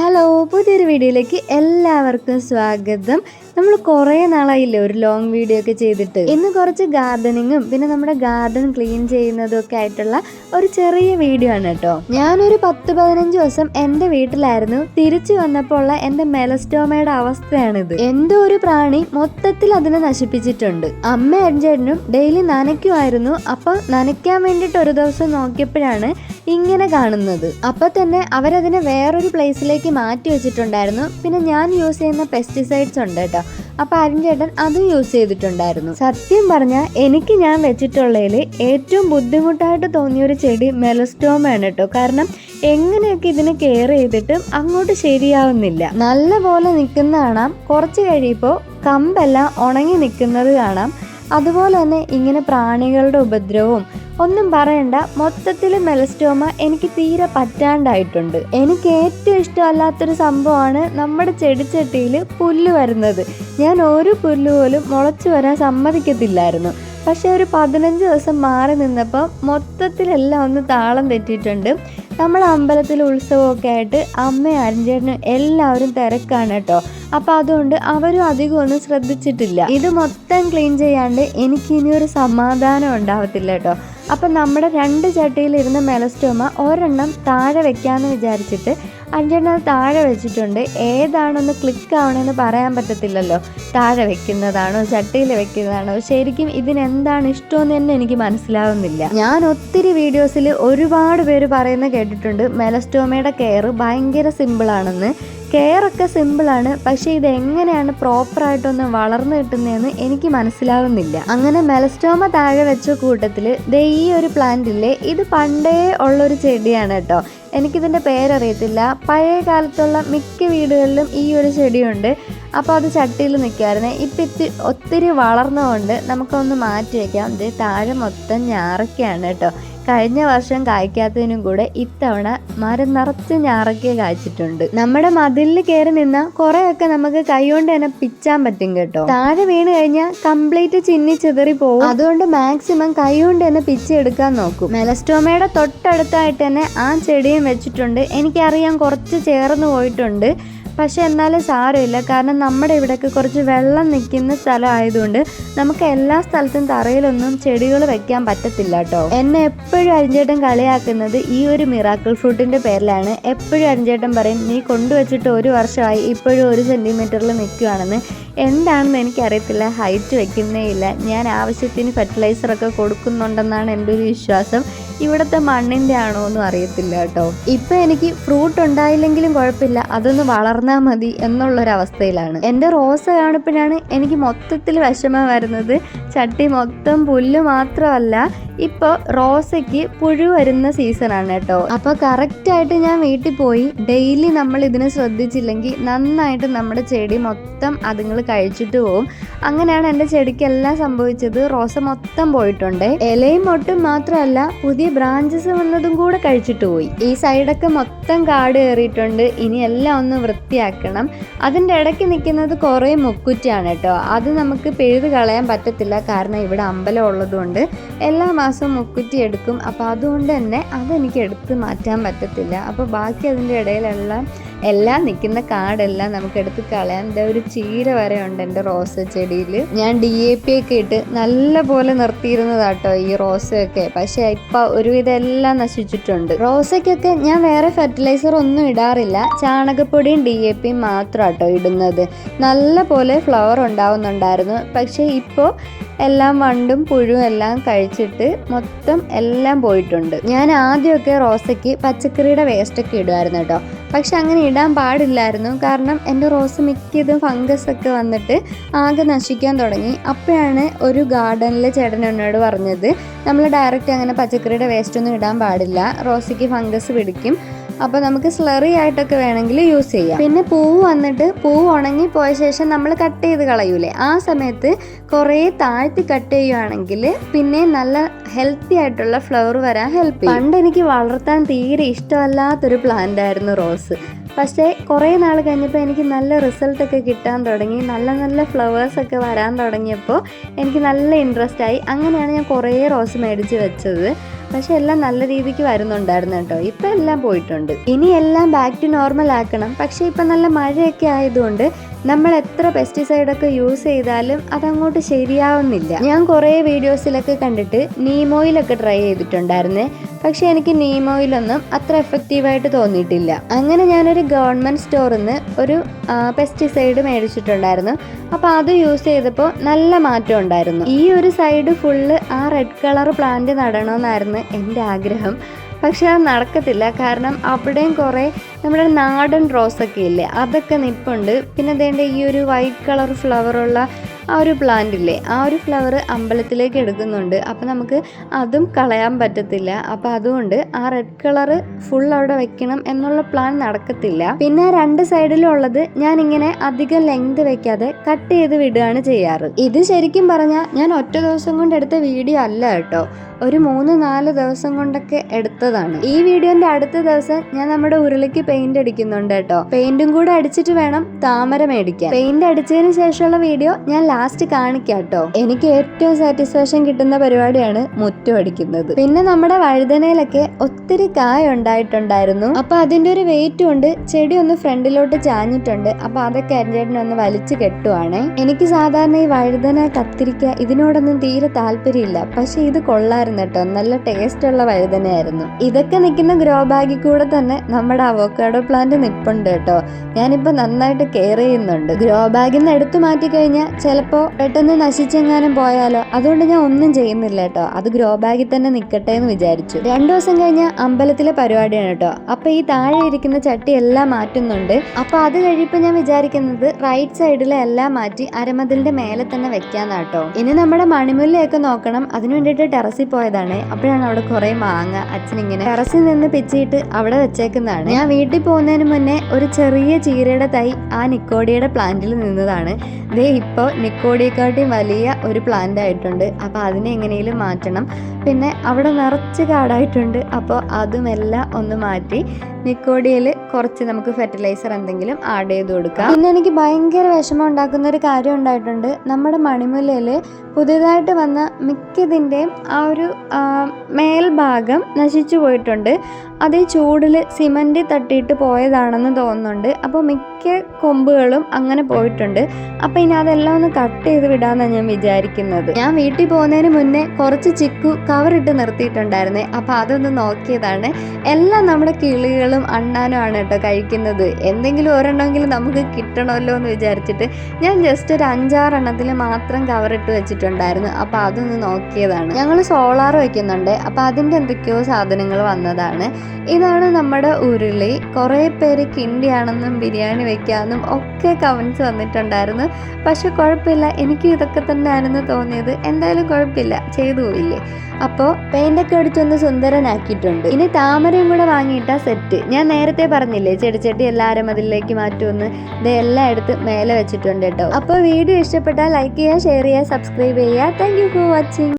Hello പുതിയൊരു വീഡിയോയിലേക്ക് എല്ലാവർക്കും സ്വാഗതം. നമ്മൾ കുറേ നാളായില്ലേ ഒരു ലോങ് വീഡിയോ ഒക്കെ ചെയ്തിട്ട്. ഇന്ന് കുറച്ച് ഗാർഡനിങ്ങും പിന്നെ നമ്മുടെ ഗാർഡൻ ക്ലീൻ ചെയ്യുന്നതും ഒക്കെ ആയിട്ടുള്ള ഒരു ചെറിയ വീഡിയോ ആണ് കേട്ടോ. ഞാനൊരു പത്ത് പതിനഞ്ച് ദിവസം എന്റെ വീട്ടിലായിരുന്നു. തിരിച്ചു വന്നപ്പോൾ ഉള്ള എന്റെ മെലസ്റ്റോമയുടെ അവസ്ഥയാണിത്. എന്തോ ഒരു പ്രാണി മൊത്തത്തിൽ അതിനെ നശിപ്പിച്ചിട്ടുണ്ട്. അമ്മ അഞ്ചേട്ടനും ഡെയിലി നനയ്ക്കുമായിരുന്നു. അപ്പൊ നനയ്ക്കാൻ വേണ്ടിയിട്ട് ഒരു ദിവസം നോക്കിയപ്പോഴാണ് ഇങ്ങനെ കാണുന്നത്. അപ്പൊ തന്നെ അവരതിനെ വേറൊരു പ്ലേസിലേക്ക് മാറ്റി വെച്ചിട്ടുണ്ടായിരുന്നു. പിന്നെ ഞാൻ യൂസ് ചെയ്യുന്ന പെസ്റ്റിസൈഡ്സ് ഉണ്ട് കേട്ടോ. അപ്പൊ അരുൺചേട്ടൻ അതും യൂസ് ചെയ്തിട്ടുണ്ടായിരുന്നു. സത്യം പറഞ്ഞാൽ എനിക്ക് ഞാൻ വെച്ചിട്ടുള്ളതിൽ ഏറ്റവും ബുദ്ധിമുട്ടായിട്ട് തോന്നിയ ഒരു ചെടി മെലസ്റ്റോമയാണ് കേട്ടോ. കാരണം എങ്ങനെയൊക്കെ ഇതിനെ കെയർ ചെയ്തിട്ടും അങ്ങോട്ട് ശരിയാവുന്നില്ല. നല്ല പോലെ നിൽക്കുന്ന കാണാം. കുറച്ച് കഴിയുമ്പോൾ കമ്പെല്ലാം ഉണങ്ങി നിൽക്കുന്നത് കാണാം. അതുപോലെ തന്നെ ഇങ്ങനെ പ്രാണികളുടെ ഉപദ്രവവും ഒന്നും പറയണ്ട. മൊത്തത്തിൽ മെലസ്റ്റോമ എനിക്ക് തീരെ പറ്റാണ്ടായിട്ടുണ്ട്. എനിക്ക് ഏറ്റവും ഇഷ്ടമല്ലാത്തൊരു സംഭവമാണ് നമ്മുടെ ചെടിച്ചട്ടിയിൽ പുല്ല് വരുന്നത്. ഞാൻ ഒരു പുല്ല് പോലും മുളച്ചു വരാൻ സമ്മതിക്കത്തില്ലായിരുന്നു. പക്ഷേ ഒരു പതിനഞ്ച് ദിവസം മാറി നിന്നപ്പോൾ മൊത്തത്തിലെല്ലാം ഒന്ന് താളം തെറ്റിയിട്ടുണ്ട്. നമ്മുടെ അമ്പലത്തിൽ ഉത്സവമൊക്കെ ആയിട്ട് അമ്മയും അരഞ്ചേട്ടനും എല്ലാവരും തിരക്കാണ് കേട്ടോ. അപ്പോൾ അതുകൊണ്ട് അവരും അധികം ഒന്നും ശ്രദ്ധിച്ചിട്ടില്ല. ഇത് മൊത്തം ക്ലീൻ ചെയ്യാണ്ട് എനിക്ക് ഒരു സമാധാനം ഉണ്ടാവത്തില്ല കേട്ടോ. അപ്പം നമ്മുടെ രണ്ട് ചട്ടിയിലിരുന്ന മെലസ്റ്റോമ ഒരെണ്ണം താഴെ വെക്കാമെന്ന് വിചാരിച്ചിട്ട് അഞ്ചെണ്ണം താഴെ വെച്ചിട്ടുണ്ട്. ഏതാണെന്ന് ക്ലിക്ക് ആവണമെന്ന് പറയാൻ പറ്റത്തില്ലല്ലോ. താഴെ വെക്കുന്നതാണോ ചട്ടിയിൽ വെക്കുന്നതാണോ? ശരിക്കും ഇതിനെന്താണ് ഇഷ്ടമെന്ന് തന്നെ എനിക്ക് മനസ്സിലാവുന്നില്ല. ഞാൻ ഒത്തിരി വീഡിയോസിൽ ഒരുപാട് പേര് പറയുന്ന കേട്ടിട്ടുണ്ട്. മെലസ്റ്റോമയുടെ കെയർ ഭയങ്കര സിമ്പിളാണെന്ന് കെയർ ഒക്കെ സിമ്പിളാണ് പക്ഷേ ഇത് എങ്ങനെയാണ് പ്രോപ്പറായിട്ടൊന്ന് വളർന്നു കിട്ടുന്നതെന്ന് എനിക്ക് മനസ്സിലാവുന്നില്ല. അങ്ങനെ മെലസ്റ്റോമ താഴെ വെച്ച കൂട്ടത്തിൽ ദേ ഈ ഒരു പ്ലാന്റില്ലേ ഇത് പണ്ടേ ഉള്ളൊരു ചെടിയാണ് കേട്ടോ. എനിക്കിതിന്റെ പേരറിയത്തില്ല. പഴയ കാലത്തുള്ള മിക്ക വീടുകളിലും ഈ ഒരു ചെടിയുണ്ട്. അപ്പോൾ അത് ചട്ടിയിൽ നിൽക്കുമായിരുന്നേ ഇപ്പം ഇത്തി ഒത്തിരി വളർന്നതുകൊണ്ട് നമുക്കൊന്ന് മാറ്റി വയ്ക്കാം ഇത് താഴെ മൊത്തം ഞാറക്കയാണ് കേട്ടോ. കഴിഞ്ഞ വർഷം കായ്ക്കാത്തതിനും കൂടെ ഇത്തവണ മരം നിറച്ച് ഞാറക്ക കായ്ച്ചിട്ടുണ്ട്. നമ്മുടെ മതിലിൽ കയറി നിന്ന കുറെയൊക്കെ നമുക്ക് കൈകൊണ്ട് തന്നെ പിച്ചാൻ പറ്റും കേട്ടോ. താഴെ വീണ് കഴിഞ്ഞാൽ കംപ്ലീറ്റ് ചിന്നി ചിതറി പോകും അതുകൊണ്ട് മാക്സിമം കൈകൊണ്ട് തന്നെ പിച്ചെടുക്കാൻ നോക്കും. മെലസ്റ്റോമയുടെ തൊട്ടടുത്തായിട്ട് തന്നെ ആ ചെടിയും വെച്ചിട്ടുണ്ട്. എനിക്കറിയാം കുറച്ച് ചേർന്ന് പോയിട്ടുണ്ട്. പക്ഷെ എന്നാലും സാരമില്ല. കാരണം നമ്മുടെ ഇവിടെയൊക്കെ കുറച്ച് വെള്ളം നിൽക്കുന്ന സ്ഥലം ആയതുകൊണ്ട് നമുക്ക് എല്ലാ സ്ഥലത്തും തറയിലൊന്നും ചെടികൾ വെക്കാൻ പറ്റത്തില്ല കേട്ടോ. എന്നെ എപ്പോഴും അരിഞ്ചേട്ടൻ കളിയാക്കുന്നത് ഈ ഒരു മിറാക്കിൾ ഫ്രൂട്ടിന്റെ പേരിലാണ്. എപ്പോഴും അരിഞ്ചേട്ടൻ പറയും നീ കൊണ്ടുവച്ചിട്ട് ഒരു വർഷമായി ഇപ്പോഴും ഒരു സെന്റിമീറ്ററിൽ നിൽക്കുകയാണെന്ന് എന്താണെന്ന് എനിക്കറിയത്തില്ല. ഹൈറ്റ് വെക്കുന്നേ ഇല്ല. ഞാൻ ആവശ്യത്തിന് ഫെർട്ടിലൈസറൊക്കെ കൊടുക്കുന്നുണ്ടെന്നാണ് എന്റെ ഒരു വിശ്വാസം. ഇവിടുത്തെ മണ്ണിന്റെ ആണോ എന്നും അറിയത്തില്ല കേട്ടോ. ഇപ്പം എനിക്ക് ഫ്രൂട്ട് ഉണ്ടായില്ലെങ്കിലും കുഴപ്പമില്ല. അതൊന്ന് വളർന്നാൽ മതി എന്നുള്ളൊരവസ്ഥയിലാണ്. എന്റെ റോസ് കാണുമ്പോഴാണ് എനിക്ക് മൊത്തത്തിൽ വിഷമം വരുന്നത്. ചട്ടി മൊത്തം പുല്ല് മാത്രമല്ല ഇപ്പോൾ റോസയ്ക്ക് പുഴു വരുന്ന സീസണാണ് കേട്ടോ. അപ്പോൾ കറക്റ്റായിട്ട് ഞാൻ വീട്ടിൽ പോയി ഡെയിലി നമ്മൾ ഇതിനെ ശ്രദ്ധിച്ചില്ലെങ്കിൽ നന്നായിട്ട് നമ്മുടെ ചെടി മൊത്തം അതുങ്ങൾ കഴിച്ചിട്ട് പോകും അങ്ങനെയാണ് എന്റെ ചെടിക്കെല്ലാം സംഭവിച്ചത്. റോസ മൊത്തം പോയിട്ടുണ്ട്. ഇലയും മൊട്ടും മാത്രമല്ല പുതിയ ബ്രാഞ്ചസ് വന്നതും കൂടെ കഴിച്ചിട്ട് പോയി. ഈ സൈഡൊക്കെ മൊത്തം കാട് കയറിയിട്ടുണ്ട്. ഇനി എല്ലാം ഒന്ന് വൃത്തിയാക്കണം. അതിന്റെ ഇടയ്ക്ക് നിൽക്കുന്നത് കുറേ മുക്കുറ്റിയാണ് കേട്ടോ. അത് നമുക്ക് പെഴുത് കളയാൻ പറ്റത്തില്ല. കാരണം ഇവിടെ അമ്പലം ഉള്ളതുകൊണ്ട് എല്ലാ മാസവും മുക്കുറ്റി എടുക്കും അപ്പോൾ അതുകൊണ്ട് തന്നെ അതെനിക്ക് എടുത്ത് മാറ്റാൻ പറ്റത്തില്ല. അപ്പോൾ ബാക്കി അതിന്റെ ഇടയിലുള്ള എല്ലാം നിൽക്കുന്ന കാടെല്ലാം നമുക്ക് എടുത്ത് കളയാൻ എന്താ ഒരു ചീര വരെ ഉണ്ട് എന്റെ റോസ് ചെടിയിൽ. ഞാൻ ഡി എ പി ഒക്കെ ഇട്ട് നല്ല പോലെ നിർത്തിയിരുന്നതാട്ടോ ഈ റോസയൊക്കെ. പക്ഷേ ഇപ്പോൾ ഒരുവിധം എല്ലാം നശിച്ചിട്ടുണ്ട്. റോസയ്ക്കൊക്കെ ഞാൻ വേറെ ഫെർട്ടിലൈസർ ഒന്നും ഇടാറില്ല. ചാണകപ്പൊടിയും ഡി എ പിയും മാത്രമാട്ടോ ഇടുന്നത്. നല്ല പോലെ ഫ്ലവർ ഉണ്ടാവുന്നുണ്ടായിരുന്നു. പക്ഷേ ഇപ്പോൾ എല്ലാം വണ്ടും പുഴുവും എല്ലാം കഴിച്ചിട്ട് മൊത്തം എല്ലാം പോയിട്ടുണ്ട്. ഞാൻ ആദ്യമൊക്കെ റോസയ്ക്ക് പച്ചക്കറിയുടെ വേസ്റ്റൊക്കെ ഇടുമായിരുന്നു കേട്ടോ. പക്ഷെ അങ്ങനെ ഇടാൻ പാടില്ലായിരുന്നു. കാരണം എന്റെ റോസ് മിക്കതും ഫംഗസ് ഒക്കെ വന്നിട്ട് ആകെ നശിക്കാൻ തുടങ്ങി. അപ്പോഴാണ് ഒരു ഗാർഡനിലെ ചേട്ടൻ എന്നോട് പറഞ്ഞത് നമ്മൾ ഡയറക്റ്റ് അങ്ങനെ പച്ചക്കറിയുടെ വേസ്റ്റൊന്നും ഇടാൻ പാടില്ല. റോസയ്ക്ക് ഫംഗസ് പിടിക്കും. അപ്പോൾ നമുക്ക് സ്ലറി ആയിട്ടൊക്കെ വേണമെങ്കിൽ യൂസ് ചെയ്യാം. പിന്നെ പൂവ് വന്നിട്ട് പൂവ് ഉണങ്ങി പോയ ശേഷം നമ്മൾ കട്ട് ചെയ്ത് കളയൂലേ. ആ സമയത്ത് കുറേ താഴ്ത്തി കട്ട് ചെയ്യുവാണെങ്കിൽ പിന്നെ നല്ല ഹെൽത്തി ആയിട്ടുള്ള ഫ്ലവർ വരാൻ ഹെൽപ്പ് ചെയ്യും. പണ്ട് എനിക്ക് വളർത്താൻ തീരെ ഇഷ്ടമല്ലാത്തൊരു പ്ലാന്റ് ആയിരുന്നു റോസ് പക്ഷേ കുറേ നാൾ കഴിഞ്ഞപ്പോൾ എനിക്ക് നല്ല റിസൾട്ടൊക്കെ കിട്ടാൻ തുടങ്ങി. നല്ല നല്ല ഫ്ലവേഴ്സൊക്കെ വരാൻ തുടങ്ങിയപ്പോൾ എനിക്ക് നല്ല ഇൻട്രസ്റ്റ് ആയി. അങ്ങനെയാണ് ഞാൻ കുറേ റോസ് മേടിച്ച് വെച്ചത്. പക്ഷെ എല്ലാം നല്ല രീതിക്ക് വരുന്നുണ്ടായിരുന്നു കേട്ടോ. ഇപ്പൊ എല്ലാം പോയിട്ടുണ്ട്. ഇനി എല്ലാം ബാക്ക് ടു നോർമൽ ആക്കണം. പക്ഷെ ഇപ്പൊ നല്ല മഴയൊക്കെ ആയതുകൊണ്ട് നമ്മൾ എത്ര പെസ്റ്റിസൈഡ് ഒക്കെ യൂസ് ചെയ്താലും അതങ്ങോട്ട് ശരിയാവുന്നില്ല. ഞാൻ കുറേ വീഡിയോസിലൊക്കെ കണ്ടിട്ട് നീമോയിലൊക്കെ ട്രൈ ചെയ്തിട്ടുണ്ടായിരുന്നേ. പക്ഷെ എനിക്ക് നീമോയിലൊന്നും അത്ര എഫക്റ്റീവായിട്ട് തോന്നിയിട്ടില്ല. അങ്ങനെ ഞാനൊരു ഗവൺമെന്റ് സ്റ്റോറിൽ നിന്ന് ഒരു പെസ്റ്റിസൈഡ് മേടിച്ചിട്ടുണ്ടായിരുന്നു. അപ്പോൾ അത് യൂസ് ചെയ്തപ്പോൾ നല്ല മാറ്റം ഉണ്ടായിരുന്നു. ഈ ഒരു സൈഡ് ഫുള്ള് ആ റെഡ് കളർ പ്ലാന്റ് നടണമെന്നായിരുന്നു എന്റെ ആഗ്രഹം. പക്ഷേ അത് നടക്കത്തില്ല. കാരണം അവിടെയും കുറേ നമ്മുടെ നാടൻ റോസൊക്കെ ഇല്ലേ? അതൊക്കെ നിപ്പുണ്ട്. പിന്നെ അതേണ്ട ഈ ഒരു വൈറ്റ് കളർ ഫ്ലവറുള്ള ആ ഒരു പ്ലാന്റ് ഇല്ലേ? ആ ഒരു ഫ്ലവർ അമ്പലത്തിലേക്ക് എടുക്കുന്നുണ്ട്. അപ്പോൾ നമുക്ക് അതും കളയാൻ പറ്റത്തില്ല. അപ്പോൾ അതുകൊണ്ട് ആ റെഡ് കളർ ഫുൾ അവിടെ വെക്കണം എന്നുള്ള പ്ലാൻ നടക്കത്തില്ല. പിന്നെ രണ്ട് സൈഡിലും ഉള്ളത് ഞാൻ ഇങ്ങനെ അധികം ലെങ്ത് വെക്കാതെ കട്ട് ചെയ്ത് വിടുകയാണ് ചെയ്യാറ്. ഇത് ശരിക്കും പറഞ്ഞാൽ ഞാൻ ഒറ്റ ദിവസം കൊണ്ട് എടുത്ത വീഡിയോ അല്ല കേട്ടോ. ഒരു മൂന്ന് നാല് ദിവസം കൊണ്ടൊക്കെ എടുത്തതാണ്. ഈ വീഡിയോന്റെ അടുത്ത ദിവസം ഞാൻ നമ്മുടെ ഉരുളിക്ക് പെയിന്റ് അടിക്കുന്നുണ്ട് കേട്ടോ. പെയിന്റും കൂടെ അടിച്ചിട്ട് വേണം താമര മേടിക്കാൻ. പെയിന്റ് അടിച്ചതിന് ശേഷമുള്ള വീഡിയോ ഞാൻ ലാസ്റ്റ് കാണിക്കാം കേട്ടോ. എനിക്ക് ഏറ്റവും സാറ്റിസ്ഫാക്ഷൻ കിട്ടുന്ന പരിപാടിയാണ് മുറ്റം അടിക്കുന്നത്. പിന്നെ നമ്മുടെ വഴുതനയിലൊക്കെ ഒത്തിരി കായ ഉണ്ടായിട്ടുണ്ടായിരുന്നു. അപ്പൊ അതിന്റെ ഒരു വെയിറ്റ് കൊണ്ട് ചെടി ഒന്ന് ഫ്രണ്ടിലോട്ട് ചാഞ്ഞിട്ടുണ്ട്. അപ്പൊ അതൊക്കെ ഒന്ന് വലിച്ചു കെട്ടുവാണേ. എനിക്ക് സാധാരണ ഈ വഴുതന കത്തിരിക്ക ഇതിനോടൊന്നും തീരെ താല്പര്യമില്ല. പക്ഷെ ഇത് കൊള്ളായിരുന്നു കേട്ടോ നല്ല ടേസ്റ്റ് ഉള്ള വഴുതനയായിരുന്നു ഇതൊക്കെ നിൽക്കുന്ന ഗ്രോ ബാഗിൽ കൂടെ തന്നെ നമ്മുടെ അവോക്കാഡോ പ്ലാന്റ് നിപ്പുണ്ട് കേട്ടോ. ഞാനിപ്പോൾ നന്നായിട്ട് കെയർ ചെയ്യുന്നുണ്ട്. ഗ്രോ ബാഗിൽ നിന്ന് എടുത്തു മാറ്റി കഴിഞ്ഞാൽ ചിലപ്പോ പെട്ടെന്ന് നശിച്ചെങ്ങാനും പോയാലോ? അതുകൊണ്ട് ഞാൻ ഒന്നും ചെയ്യുന്നില്ല കേട്ടോ. അത് ഗ്രോ ബാഗിൽ തന്നെ നിൽക്കട്ടെ എന്ന് വിചാരിച്ചു. രണ്ടു ദിവസം കഴിഞ്ഞ അമ്പലത്തിലെ പരിപാടിയാണ് കേട്ടോ. അപ്പൊ ഈ താഴെ ഇരിക്കുന്ന ചട്ടി എല്ലാം മാറ്റുന്നുണ്ട്. അപ്പൊ അത് കഴിയുമ്പോൾ ഞാൻ വിചാരിക്കുന്നത് റൈറ്റ് സൈഡിലെ എല്ലാം മാറ്റി അരമതിലിന്റെ മേലെ തന്നെ വെക്കാന്നാട്ടോ ഇനി നമ്മുടെ മണിമുല്ലയൊക്കെ നോക്കണം. അതിനു വേണ്ടിയിട്ട് ടെറസിൽ പോയതാണ്. അപ്പോഴാണ് അവിടെ കുറെ മാങ്ങ അച്ഛനിങ്ങനെ ടെറസിൽ നിന്ന് പിച്ചിട്ട് അവിടെ വെച്ചേക്കുന്നതാണ്. ഞാൻ വീട്ടിൽ പോകുന്നതിന് മുന്നേ ഒരു ചെറിയ ചീരയുടെ തൈ ആ നിക്കോഡിയുടെ പ്ലാന്റിൽ നിന്നതാണ്. ദേ ഇപ്പോൾ നിക്കോടിയെക്കാട്ടിയും വലിയ ഒരു പ്ലാന്റ് ആയിട്ടുണ്ട്. അപ്പോൾ അതിനെ എങ്ങനെയും മാറ്റണം. പിന്നെ അവിടെ നിറച്ച് കാടായിട്ടുണ്ട്. അപ്പോൾ അതുമെല്ലാം ഒന്ന് മാറ്റി നിക്കോഡിയയിൽ കുറച്ച് നമുക്ക് ഫെർട്ടിലൈസർ എന്തെങ്കിലും ആഡ് ചെയ്ത് കൊടുക്കാം. പിന്നെ എനിക്ക് ഭയങ്കര വിഷമം ഉണ്ടാക്കുന്ന ഒരു കാര്യം ഉണ്ടായിട്ടുണ്ട്. നമ്മുടെ മണിമുലയിൽ പുതിയതായിട്ട് വന്ന മിക്കതിന്റെയും ആ ഒരു മേൽഭാഗം നശിച്ചു പോയിട്ടുണ്ട്. അത് ഈ ചൂടിൽ സിമന്റ് തട്ടിയിട്ട് പോയതാണെന്ന് തോന്നുന്നുണ്ട്. അപ്പോൾ മിക്ക കൊമ്പുകളും അങ്ങനെ പോയിട്ടുണ്ട്. അപ്പോൾ ഇനി അതെല്ലാം ഒന്ന് കട്ട് ചെയ്ത് വിടാമെന്നാണ് ഞാൻ വിചാരിക്കുന്നത്. ഞാൻ വീട്ടിൽ പോകുന്നതിന് മുന്നേ കുറച്ച് ചിക്കു കവറിട്ട് നിർത്തിയിട്ടുണ്ടായിരുന്നേ. അപ്പോൾ അതൊന്ന് നോക്കിയതാണ്. എല്ലാം നമ്മുടെ കിളികളും അണ്ണാനും ആണ് കേട്ടോ കഴിക്കുന്നത്. എന്തെങ്കിലും ഒരെണ്ണമെങ്കിലും നമുക്ക് കിട്ടണമല്ലോ എന്ന് വിചാരിച്ചിട്ട് ഞാൻ ജസ്റ്റ് ഒരു അഞ്ചാറെണ്ണത്തിൽ മാത്രം കവറിട്ട് വെച്ചിട്ടുണ്ടായിരുന്നു. അപ്പോൾ അതൊന്ന് നോക്കിയതാണ്. ഞങ്ങൾ സോളാർ വയ്ക്കുന്നുണ്ട് അപ്പോൾ അതിന്റെ എന്തൊക്കെയോ സാധനങ്ങൾ വന്നതാണ്. ഇതാണ് നമ്മുടെ ഉരുളി. കുറേ പേര് കിണ്ടിയാണെന്നും ബിരിയാണി വെക്കാമെന്നും ഒക്കെ കമൻസ് വന്നിട്ടുണ്ടായിരുന്നു. പക്ഷെ കുഴപ്പമില്ല. എനിക്ക് ഇതൊക്കെ തന്നെ തന്നെയാണെന്ന് തോന്നിയത്. എന്തായാലും കുഴപ്പമില്ല. ചെയ്തു പോയില്ലേ അപ്പോൾ പെയിന്റൊക്കെ അടിച്ചൊന്ന് സുന്ദരനാക്കിയിട്ടുണ്ട്. ഇനി താമരയും കൂടെ വാങ്ങിയിട്ട സെറ്റ് ഞാൻ നേരത്തെ പറഞ്ഞില്ലേ ചെടിച്ചട്ടി എല്ലാവരും അതിലേക്ക് മാറ്റുമെന്ന്. ഇത് എല്ലായിടത്ത് മേലെ വെച്ചിട്ടുണ്ട് കേട്ടോ. അപ്പോൾ വീഡിയോ ഇഷ്ടപ്പെട്ടാൽ ലൈക്ക് ചെയ്യുക ഷെയർ ചെയ്യുക സബ്സ്ക്രൈബ് ചെയ്യുക. Thank for watching